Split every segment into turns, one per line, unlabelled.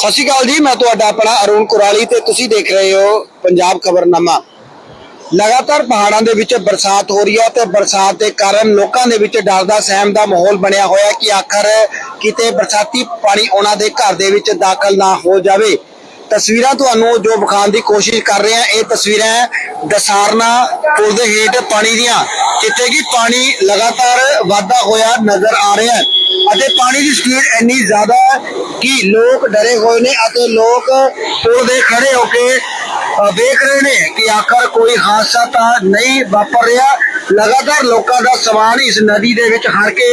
ਸਤਿ ਸ਼੍ਰੀ ਅਕਾਲ ਜੀ, ਮੈਂ ਤੁਹਾਡਾ ਆਪਣਾ ਅਰੁਣ ਕੁਰਾਲੀ ਤੇ ਤੁਸੀਂ ਦੇਖ ਰਹੇ ਹੋ ਪੰਜਾਬ ਖਬਰਨਾਮਾ। ਲਗਾਤਾਰ ਪਹਾੜਾਂ ਦੇ ਵਿੱਚ ਬਰਸਾਤ ਹੋ ਰਹੀ ਹੈ ਤੇ ਬਰਸਾਤ ਦੇ ਕਾਰਨ ਲੋਕਾਂ ਦੇ ਵਿੱਚ ਡਰ ਦਾ ਸਹਿਮ ਦਾ ਮਾਹੌਲ ਬਣਿਆ ਹੋਇਆ ਹੈ ਕਿ ਆਖਰ ਕਿਤੇ ਬਰਸਾਤੀ ਪਾਣੀ ਉਹਨਾਂ ਦੇ ਘਰ ਦੇ ਵਿੱਚ ਦਾਖਲ ਨਾ ਹੋ ਜਾਵੇ। ਤਸਵੀਰਾਂ ਤੁਹਾਨੂੰ ਜੋ ਵਿਖਾਉਣ ਦੀ ਕੋਸ਼ਿਸ਼ ਕਰ ਰਹੇ ਹਾਂ, ਇਹ ਤਸਵੀਰਾਂ ਦਸਾਰਨਾ ਪੁਲ ਦੇ ਹੇਠ ਪਾਣੀ ਦੀਆਂ, ਜਿੱਥੇ ਕਿ ਪਾਣੀ ਲਗਾਤਾਰ ਵਾਧਾ ਹੋਇਆ ਨਜ਼ਰ ਆ ਰਿਹਾ ਹੈ। ਅਤੇ ਪਾਣੀ ਦੀ ਸਪੀਡ ਇੰਨੀ ਜ਼ਿਆਦਾ ਹੈ ਕਿ ਲੋਕ ਡਰੇ ਹੋਏ ਨੇ ਅਤੇ ਲੋਕ ਪੁਲ ਦੇ ਖੜੇ ਹੋ ਕੇ ਅ, ਰਹੇ ਨੇ ਕਿ ਆਖਰ ਕੋਈ ਹਾਦਸਾ ਤਾਂ ਨਹੀਂ ਵਾਪਰ ਰਿਹਾ। ਲਗਾਤਾਰ ਲੋਕਾਂ ਦਾ ਸਮਾਨ ਇਸ ਨਦੀ ਦੇ ਵਿੱਚ ਹਰ ਕੇ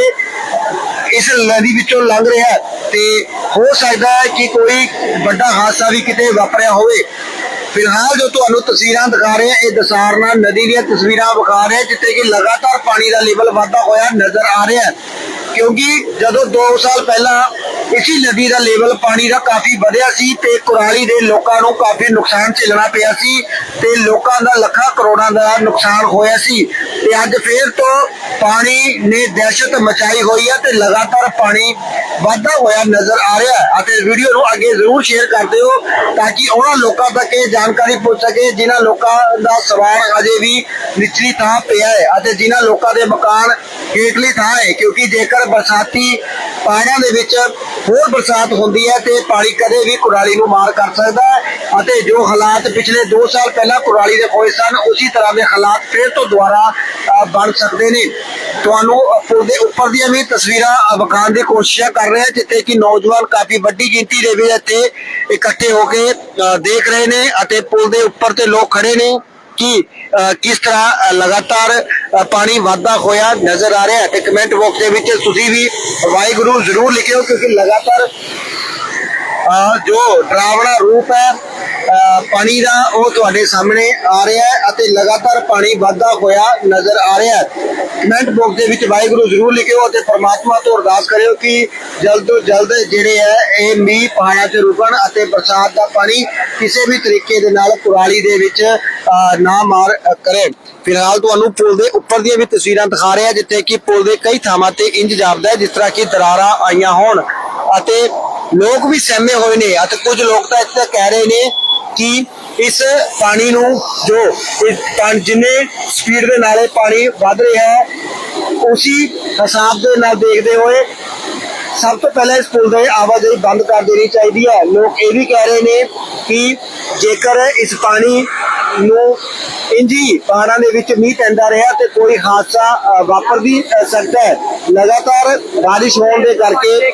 ਇਸ ਨਦੀ ਵਿੱਚੋਂ ਲੰਘ ਰਿਹਾ ਤੇ ਹੋ ਸਕਦਾ ਹੈ ਕਿ ਕੋਈ ਵੱਡਾ ਹਾਦਸਾ ਵੀ ਕਿਤੇ ਵਾਪਰਿਆ ਹੋਵੇ। ਫਿਲਹਾਲ ਜੋ ਤੁਹਾਨੂੰ ਤਸਵੀਰਾਂ ਦਿਖਾ ਰਹੇ ਹਾਂ ਇਹ ਦਸਾਰਨਾ ਨਦੀ ਦੀਆਂ ਤਸਵੀਰਾਂ ਵਿਖਾ ਰਹੇ ਜਿੱਥੇ ਕਿ ਲਗਾਤਾਰ ਪਾਣੀ ਦਾ ਲੈਵਲ ਵਾਧਾ ਹੋਇਆ ਨਜ਼ਰ ਆ ਰਿਹਾ ਕਿਉਂਕਿ ਜਦੋਂ 2 ਸਾਲ ਪਹਿਲਾਂ ਇਸੀ ਨਦੀ ਦਾ ਲੈਵਲ ਪਾਣੀ ਦਾ ਕਾਫੀ ਵਧਿਆ ਸੀ ਤੇ ਕੁਰਾਲੀ ਦੇ ਲੋਕਾਂ ਨੂੰ ਕਾਫੀ ਨੁਕਸਾਨ ਝੇਲਣਾ ਪਿਆ ਸੀ ਤੇ ਲੋਕਾਂ ਦਾ ਲੱਖਾਂ ਕਰੋੜਾਂ ਦਾ ਨੁਕਸਾਨ ਹੋਇਆ ਸੀ। ਤੇ ਅੱਜ ਫੇਰ ਤੋਂ ਪਾਣੀ ਨੇ ਦਹਿਸ਼ਤ ਮਚਾਈ ਹੋਈ ਹੈ ਤੇ ਲਗਾਤਾਰ ਪਾਣੀ ਵਾਧਾ ਹੋਇਆ ਨਜ਼ਰ ਆ ਰਿਹਾ ਹੈ। ਅਤੇ ਵੀਡੀਓ ਨੂੰ ਅੱਗੇ ਜ਼ਰੂਰ ਸ਼ੇਅਰ ਕਰ ਦਿਓ ਤਾਂ ਕਿ ਉਹਨਾਂ ਲੋਕਾਂ ਤੱਕ ਇਹ ਜਾਣਕਾਰੀ ਪਹੁੰਚ ਸਕੇ ਜਿਨ੍ਹਾਂ ਲੋਕਾਂ ਦਾ ਸਵਾਰ ਅਜੇ ਵੀ ਨਿਚਲੀ ਥਾਂ ਪਿਆ ਹੈ ਅਤੇ ਜਿਨ੍ਹਾਂ ਲੋਕਾਂ ਦੇ ਮਕਾਨ ਹੇਠਲੀ ਥਾਂ ਹੈ। ਕਿਉਂਕਿ ਜੇਕਰ ਬਰਸਾਤੀ ਪਾਣੀਆਂ ਦੇ ਵਿੱਚ ਹੋਰ ਬਰਸਾਤ ਹੁੰਦੀ ਹੈ ਤੇ ਪਾਣੀ ਕਦੇ ਵੀ ਕੁਰਾਲੀ ਨੂੰ ਮਾਰ ਕਰ ਸਕਦਾ ਹੈ ਅਤੇ ਜੋ ਹਾਲਾਤ ਪਿਛਲੇ 2 ਸਾਲ ਪਹਿਲਾਂ ਕੁਰਾਲੀ ਦੇ ਹੋਏ ਸਨ ਉਸੇ ਤਰ੍ਹਾਂ ਦੇ ਹਾਲਾਤ ਫਿਰ ਤੋਂ ਦੁਬਾਰਾ ਬਣ ਸਕਦੇ ਨੇ। ਤੁਹਾਨੂੰ ਪੁਲ ਦੇ ਉੱਪਰ ਦੀਆਂ ਵੀ ਤਸਵੀਰਾਂ ਅ, ਵਿਖਾਉਣ ਦੀ ਕੋਸ਼ਿਸ਼ ਕਰ ਰਹੇ ਹਾਂ ਜਿੱਥੇ ਕਿ ਨੌਜਵਾਨ ਕਾਫੀ ਵੱਡੀ ਗਿਣਤੀ ਦੇ ਵਿੱਚ ਇੱਥੇ ਇਕੱਠੇ ਹੋ ਕੇ ਦੇਖ ਰਹੇ ਨੇ ਅਤੇ ਪੁਲ ਦੇ ਉੱਪਰ ਤੇ ਲੋਕ ਖੜੇ ਨੇ। ਕਿ ਕਿਸ ਤਰ੍ਹਾਂ ਲਗਾਤਾਰ ਪਾਣੀ ਵਾਧਾ ਹੋਇਆ ਨਜ਼ਰ ਆ ਰਿਹਾ ਹੈ ਤੇ ਕਮੈਂਟ ਬਾਕਸ ਦੇ ਵਿੱਚ ਤੁਸੀਂ ਵੀ ਵਾਹਿਗੁਰੂ ਜ਼ਰੂਰ ਲਿਖਿਓ ਕਿਉਂਕਿ ਲਗਾਤਾਰ ਅ, ਜੋ ਡਰਾਵਣਾ ਰੂਪ ਹੈ ਪਾਣੀ ਦਾ ਉਹ ਤੁਹਾਡੇ ਸਾਹਮਣੇ ਆ ਰਿਹਾ ਹੈ ਅਤੇ ਲਗਾਤਾਰ ਪਾਣੀ ਵਾਧਾ ਹੋਇਆ ਨਜ਼ਰ ਆ ਰਿਹਾ ਹੈ। ਕਮੈਂਟ ਬਾਕਸ ਦੇ ਵਿੱਚ ਵਾਹਿਗੁਰੂ ਜ਼ਰੂਰ ਲਿਖਿਓ ਅਤੇ ਪਰਮਾਤਮਾ ਤੋਂ ਅਰਦਾਸ ਕਰਿਓ ਕਿ ਜਲਦ ਤੋਂ ਜਲਦ ਜਿਹੜੇ ਹੈ, ਇਹ ਮੀਂਹ ਪਹਾੜਾਂ 'ਚ ਰੁਕਣ ਅਤੇ ਬਰਸਾਤ ਦਾ ਪਾਣੀ ਕਿਸੇ ਵੀ ਤਰੀਕੇ ਦੇ ਨਾਲ ਕੁਰਾਲੀ ਦੇ ਵਿੱਚ ਨਾ ਮਾਰ ਕਰੇ। ਫਿਲਹਾਲ ਤੁਹਾਨੂੰ ਪੁਲ ਦੇ ਉੱਪਰ ਦੀਆਂ ਵੀ ਤਸਵੀਰਾਂ ਦਿਖਾ ਰਿਹਾ, ਜਿੱਥੇ ਕਿ ਪੁਲ ਦੇ ਕਈ ਥਾਵਾਂ ਤੇ ਇੰਜ ਜਾਪਦਾ ਹੈ, ਜਿਸ ਤਰ੍ਹਾਂ ਕਿ ਦਰਾਰਾਂ ਆਈਆਂ ਹੋਣ ਅਤੇ ਲੋਕ ਵੀ ਸਹਿਮੇ ਹੋਏ ਨੇ ਅਤੇ ਕੁਝ ਲੋਕ ਤਾਂ ਇੱਥੇ ਕਹਿ ਰਹੇ ਨੇ ਕਿ ਇਸ ਪਾਣੀ ਨੂੰ ਜੋ ਇਸ ਜਿੰਨੇ ਸਪੀਡ ਦੇ ਨਾਲੇ ਪਾਣੀ ਵੱਧ ਰਿਹਾ ਹੈ, ਉਸੇ ਹਿਸਾਬ ਦੇ ਨਾਲ ਦੇਖਦੇ ਹੋਏ ਸਭ ਤੋਂ ਪਹਿਲਾਂ ਇਸ ਪੁਲ ਦੇ ਆਵਾਜਾਈ ਬੰਦ ਕਰ ਦੇਣੀ ਚਾਹੀਦੀ ਹੈ। ਲੋਕ ਇਹ ਵੀ ਕਹਿ ਰਹੇ ਨੇ ਕਿ ਜੇਕਰ ਇਸ ਪਾਣੀ ਨੂੰ ਇੰਜੀ ਪਹਾੜਾਂ ਦੇ ਵਿੱਚ ਮੀਂਹ ਪੈਂਦਾ ਰਿਹਾ ਤੇ ਕੋਈ ਹਾਦਸਾ ਵਾਪਰ ਵੀ ਸਕਦਾ ਹੈ। ਲਗਾਤਾਰ ਬਾਰਿਸ਼ ਹੋਣ ਦੇ ਕਰਕੇ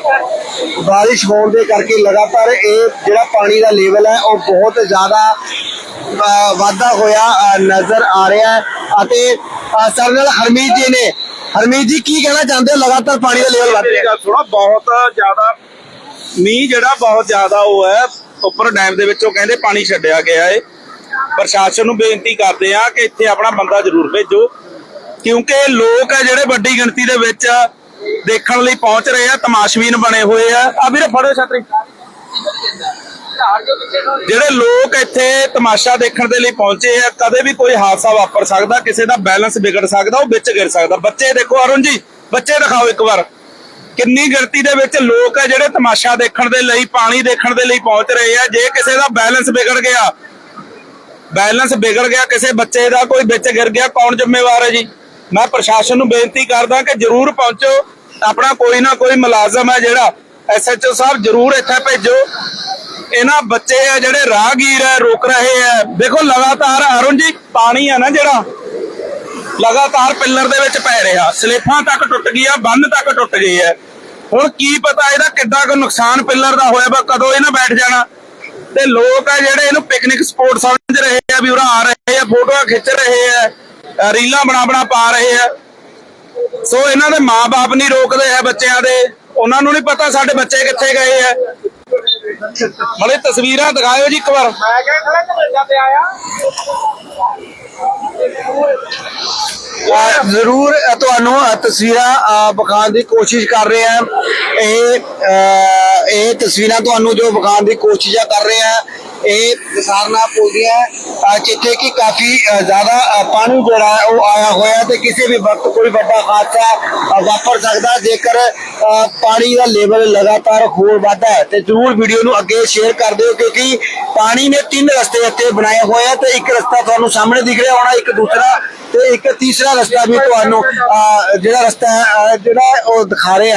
ਬਾਰਿਸ਼ ਹੋਣ ਦੇ ਕਰਕੇ ਲਗਾਤਾਰ ਇਹ ਜਿਹੜਾ ਪਾਣੀ ਦਾ ਲੈਵਲ ਹੈ ਉਹ ਬਹੁਤ ਜ਼ਿਆਦਾ ਵਾਧਾ ਹੋਇਆ ਨਜ਼ਰ ਆ ਰਿਹਾ ਹੈ ਅਤੇ ਸਾਡੇ ਨਾਲ ਹਰਮੀਤ ਜੀ ਨੇ ਹਰਮੀਤ ਜੀ ਕੀ ਕਹਿਣਾ ਚਾਹੁੰਦੇ ਹੋ? ਲਗਾਤਾਰ ਪਾਣੀ ਦਾ ਲੈਵਲ ਵੱਧ ਰਿਹਾ।
ਸੁਣੋ ਬਹੁਤ ਜ਼ਿਆਦਾ ਮੀਂਹ ਜਿਹੜਾ ਬਹੁਤ ਜ਼ਿਆਦਾ ਉਹ ਹੈ ਉੱਪਰ ਡੈਮ ਦੇ ਵਿੱਚੋਂ ਕਹਿੰਦੇ ਪਾਣੀ ਛੱਡਿਆ ਗਿਆ ਏ। ਪ੍ਰਸ਼ਾਸਨ ਨੂੰ ਬੇਨਤੀ ਕਰਦੇ ਆ ਕਿ ਇੱਥੇ ਆਪਣਾ ਬੰਦਾ ਜ਼ਰੂਰ ਭੇਜੋ। ਕਿਉਂਕਿ ਲੋਕ ਆ ਜਿਹੜੇ ਵੱਡੀ ਗਿਣਤੀ ਦੇ ਵਿੱਚ ਦੇਖਣ ਲਈ ਪਹੁੰਚ ਰਹੇ ਆ, ਤਮਾਸ਼ਬੀਨ ਬਣੇ ਹੋਏ ਆ। ਆ ਵੀਰੇ, ਫੜੋ ਛਤਰੀ। ਜਿਹੜੇ ਲੋਕ ਇੱਥੇ ਤਮਾਸ਼ਾ ਦੇਖਣ ਦੇ ਲਈ ਪਹੁੰਚੇ ਆ, ਕਦੇ ਵੀ ਕੋਈ ਹਾਦਸਾ ਵਾਪਰ ਸਕਦਾ, ਕਿਸੇ ਦਾ ਬੈਲੈਂਸ ਵਿਗੜ ਸਕਦਾ, ਉਹ ਵਿੱਚ ਗਿਰ ਸਕਦਾ। ਬੱਚੇ ਦੇਖੋ, ਅਰੁਣ ਜੀ, ਬੱਚੇ ਦਿਖਾਓ ਇੱਕ ਵਾਰ। ਕਿੰਨੀ ਗਿਣਤੀ ਦੇ ਵਿੱਚ ਲੋਕ ਆ ਜਿਹੜੇ ਤਮਾਸ਼ਾ ਦੇਖਣ ਦੇ ਲਈ, ਪਾਣੀ ਦੇਖਣ ਦੇ ਲਈ ਪਹੁੰਚ ਰਹੇ ਆ। ਜੇ ਕਿਸੇ ਦਾ ਬੈਲੈਂਸ ਵਿਗੜ ਗਿਆ ਬੈਲੈਂਸ ਵਿਗੜ ਗਿਆ, ਕਿਸੇ ਬੱਚੇ ਦਾ ਕੋਈ ਵਿੱਚ ਗਿਰ ਗਿਆ, ਕੌਣ ਜ਼ਿੰਮੇਵਾਰ ਹੈ ਜੀ? ਮੈਂ ਪ੍ਰਸ਼ਾਸਨ ਨੂੰ ਬੇਨਤੀ ਕਰਦਾ ਕਿ ਜਰੂਰ ਪਹੁੰਚੋ। ਆਪਣਾ ਕੋਈ ਨਾ ਕੋਈ ਮੁਲਾਜ਼ਮ ਹੈ ਜਿਹੜਾ ਐਸਐਚਓ ਸਾਹਿਬ ਜਰੂਰ ਇੱਥੇ ਭੇਜੋ। ਇਹਨਾਂ ਬੱਚੇ ਆ ਜਿਹੜੇ ਰਾਹਗੀਰ ਹੈ, ਰੁਕ ਰਹੇ ਹੈ ਦੇਖੋ, ਲਗਾਤਾਰ ਅਰੁਣ ਜੀ, ਪਾਣੀ ਆ ਨਾ ਜਿਹੜਾ, ਲਗਾਤਾਰ ਪਿੱਲਰ ਦੇ ਵਿੱਚ ਪੈ ਰਿਹਾ। ਸਲੇਫਾਂ ਤੱਕ ਟੁੱਟ ਗਈਆਂ ਬੰਨ ਤੱਕ ਟੁੱਟ ਗਈ ਹੈ। ਹੁਣ ਕੀ ਪਤਾ ਇਹਦਾ ਕਿੱਦਾਂ ਕੁ ਨੁਕਸਾਨ ਪਿੱਲਰ ਦਾ ਹੋਇਆ ਵਾ, ਕਦੋਂ ਇਹਨਾਂ ਬੈਠ ਜਾਣਾ? ਤੇ ਲੋਕ ਆ ਜਿਹੜੇ ਇਹਨੂੰ ਪਿਕਨਿਕ ਸਪੋਟ ਸਮਝ ਰਹੇ ਆ ਵੀ ਉਰਾ ਆ ਰਹੇ ਆ ਫੋਟੋਆਂ ਖਿੱਚ ਰਹੇ ਆ ਰੀਲਾਂ ਬਣਾ ਬਣਾ ਪਾ ਰਹੇ ਆ। ਸੋ ਇਹਨਾਂ ਦੇ ਮਾਪੇ ਨਹੀਂ ਰੋਕਦੇ ਆ ਬੱਚਿਆਂ ਦੇ। ਉਹਨਾਂ ਨੂੰ ਨਹੀਂ ਪਤਾ ਸਾਡੇ ਬੱਚੇ ਕਿੱਥੇ ਗਏ ਆ। ਮਲੇ ਤਸਵੀਰਾਂ ਦਿਖਾਇਓ ਜੀ ਇੱਕ ਵਾਰ।
ਮੈਂ ਕਿਹਾ ਖੜਾ ਕੈਨੇਡਾ ਤੇ ਆਇਆ।
ਜ਼ਰੂਰ ਤੁਹਾਨੂੰ ਤਸਵੀਰਾਂ ਵਿਖਾਉਣ ਦੀ ਕੋਸ਼ਿਸ਼ ਕਰ ਰਹੇ ਹਾਂ ਇਹ ਇਹ ਤਸਵੀਰਾਂ ਤੁਹਾਨੂੰ ਜੋ ਵਿਖਾਉਣ ਦੀ ਕੋਸ਼ਿਸ਼ ਕਰ ਰਹੇ ਹਾਂ ਇਹ ਸਾਰਨਾ ਪੁਲ ਦੀਆਂ ਜਿੱਥੇ ਕਿ ਕਾਫੀ ਜ਼ਿਆਦਾ ਪਾਣੀ ਜਿਹੜਾ ਉਹ ਆਇਆ ਹੋਇਆ ਤੇ ਕਿਸੇ ਵੀ ਵਕਤ ਕੋਈ ਵੱਡਾ ਹਾਦਸਾ ਵਾਪਰ ਸਕਦਾ ਜੇਕਰ ਪਾਣੀ ਦਾ ਲੈਵਲ ਲਗਾਤਾਰ ਹੋਰ ਵੱਧਦਾ ਹੈ ਤੇ ਜ਼ਰੂਰ ਵੀਡੀਓ ਨੂੰ ਅੱਗੇ ਸ਼ੇਅਰ ਕਰ ਦਿਓ ਕਿਉਂਕਿ ਪਾਣੀ ਨੇ ਤਿੰਨ ਰਸਤੇ ਇੱਥੇ ਬਣਾਏ ਹੋਏ ਆ ਤੇ ਇੱਕ ਰਸਤਾ ਤੁਹਾਨੂੰ ਸਾਹਮਣੇ ਦਿਖ ਰਿਹਾ ਹੋਣਾ ਇੱਕ ਦੂਸਰਾ ਤੇ ਇੱਕ ਤੀਸਰਾ ਰਸਤਾ ਵੀ ਤੁਹਾਨੂੰ ਅ, ਜਿਹੜਾ ਰਸਤਾ ਹੈ ਜਿਹੜਾ ਉਹ ਦਿਖਾ ਰਿਹਾ